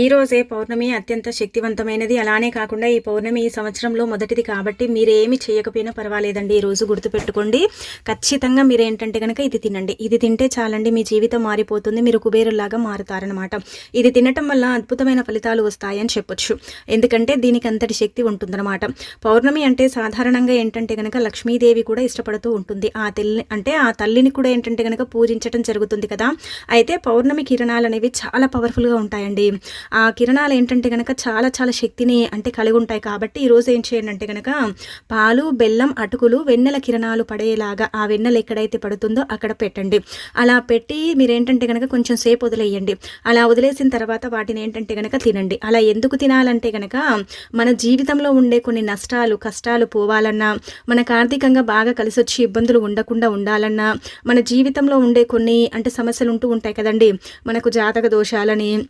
ఈ రోజే పౌర్ణమి అత్యంత శక్తివంతమైనది. అలానే కాకుండా ఈ పౌర్ణమి ఈ సంవత్సరంలో మొదటిది కాబట్టి మీరు ఏమి చేయకపోయినా పర్వాలేదండి. ఈ రోజు గుర్తుపెట్టుకోండి. ఖచ్చితంగా మీరు ఏంటంటే కనుక ఇది తినండి. ఇది తింటే చాలండి మీ జీవితం మారిపోతుంది మీరు కుబేరులాగా మారుతారనమాట ఇది తినటం వల్ల అద్భుతమైన ఫలితాలు వస్తాయని చెప్పొచ్చు. ఎందుకంటే దీనికి అంతటి శక్తి ఉంటుందన్నమాట. పౌర్ణమి అంటే సాధారణంగా ఏంటంటే కనుక లక్ష్మీదేవి కూడా ఇష్టపడుతూ ఉంటుంది. ఆ తల్లి అంటే ఆ తల్లిని కూడా ఏంటంటే కనుక పూజించడం జరుగుతుంది కదా. అయితే పౌర్ణమి కిరణాలు అనేవి చాలా పవర్ఫుల్గా ఉంటాయండి. ఆ కిరణాలు ఏంటంటే కనుక చాలా చాలా శక్తిని అంటే కలిగి ఉంటాయి కాబట్టి ఈరోజు ఏం చేయండి అంటే కనుక పాలు బెల్లం అటుకులు వెన్నెల కిరణాలు పడేలాగా ఆ వెన్నెల ఎక్కడైతే పడుతుందో అక్కడ పెట్టండి. అలా పెట్టి మీరు ఏంటంటే కనుక కొంచెం సేపు వదిలేయండి. అలా వదిలేసిన తర్వాత వాటిని ఏంటంటే కనుక తినండి. అలా ఎందుకు తినాలంటే కనుక మన జీవితంలో ఉండే కొన్ని నష్టాలు కష్టాలు పోవాలన్నా మనకు ఆర్థికంగా బాగా కలిసి వచ్చి ఇబ్బందులు ఉండకుండా ఉండాలన్నా మన జీవితంలో ఉండే కొన్ని అంటే సమస్యలు ఉంటూ ఉంటాయి కదండి. మనకు జాతక దోషాలని